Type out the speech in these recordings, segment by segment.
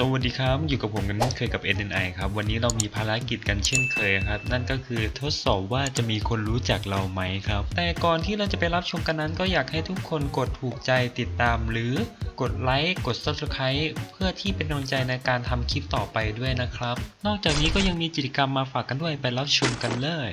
สวัสดีครับ อยู่กับผมกันเช่นเคยกับ NNI ครับ วันนี้เรามีภารกิจกันเช่นเคยครับ นั่นก็คือทดสอบว่าจะมีคนรู้จักเราไหมครับ แต่ก่อนที่เราจะไปรับชมกันนั้น ก็อยากให้ทุกคนกดถูกใจติดตาม หรือกดไลค์กด Subscribe เพื่อที่เป็นกำลังใจในการทำคลิปต่อไปด้วยนะครับ นอกจากนี้ก็ยังมีกิจกรรมมาฝากกันด้วยไปรับชมกันเลย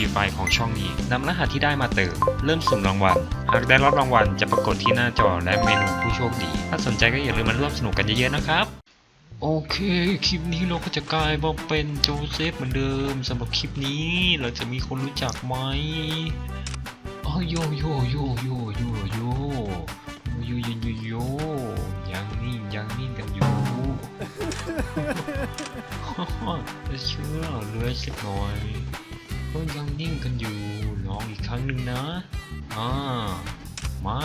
รีไฟของช่องนี้นำรหัสที่ได้มาเติม เริ่มสุ่มรางวัล หากได้รับรางวัลจะปรากฏที่หน้าจอและเมนูผู้โชคดี ถ้าสนใจก็อย่าลืมมาร่วมสนุกกันเยอะๆนะครับ โอเค คลิปนี้เราก็จะกลายมาเป็นโจเซฟเหมือนเดิมสำหรับคลิปนี้เราจะมีคนรู้จักไหมอ๋อโยโยโยโยโยโยโยโยโยโยโยยังนิ่งยังนิ่งกันอยู่เชื่อเหลือสักหน่อย ก็ยังนิ่งกันอยู่ลองอีกครั้งหนึ่งนะอ่ามา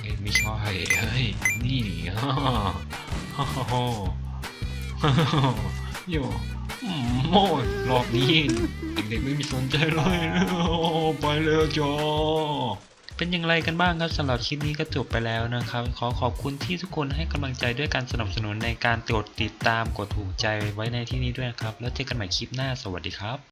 เอ้ไม่ใช่เฮ้ยนี่ฮ่าฮ่าฮ่าฮ่าฮ่าฮ่าโมโอ้ยรอบนี้เด็กๆไม่มีสนใจเลยไปแล้วจ้าเป็นอย่างไรกันบ้างครับสำหรับคลิปนี้ก็จบไปแล้วนะครับ ขอขอบคุณที่ทุกคนให้กำลังใจด้วยการสนับสนุนในการกดติดตามกดถูกใจไว้ในที่นี้ด้วยนะครับ แล้วเจอกันใหม่คลิปหน้าสวัสดีครับ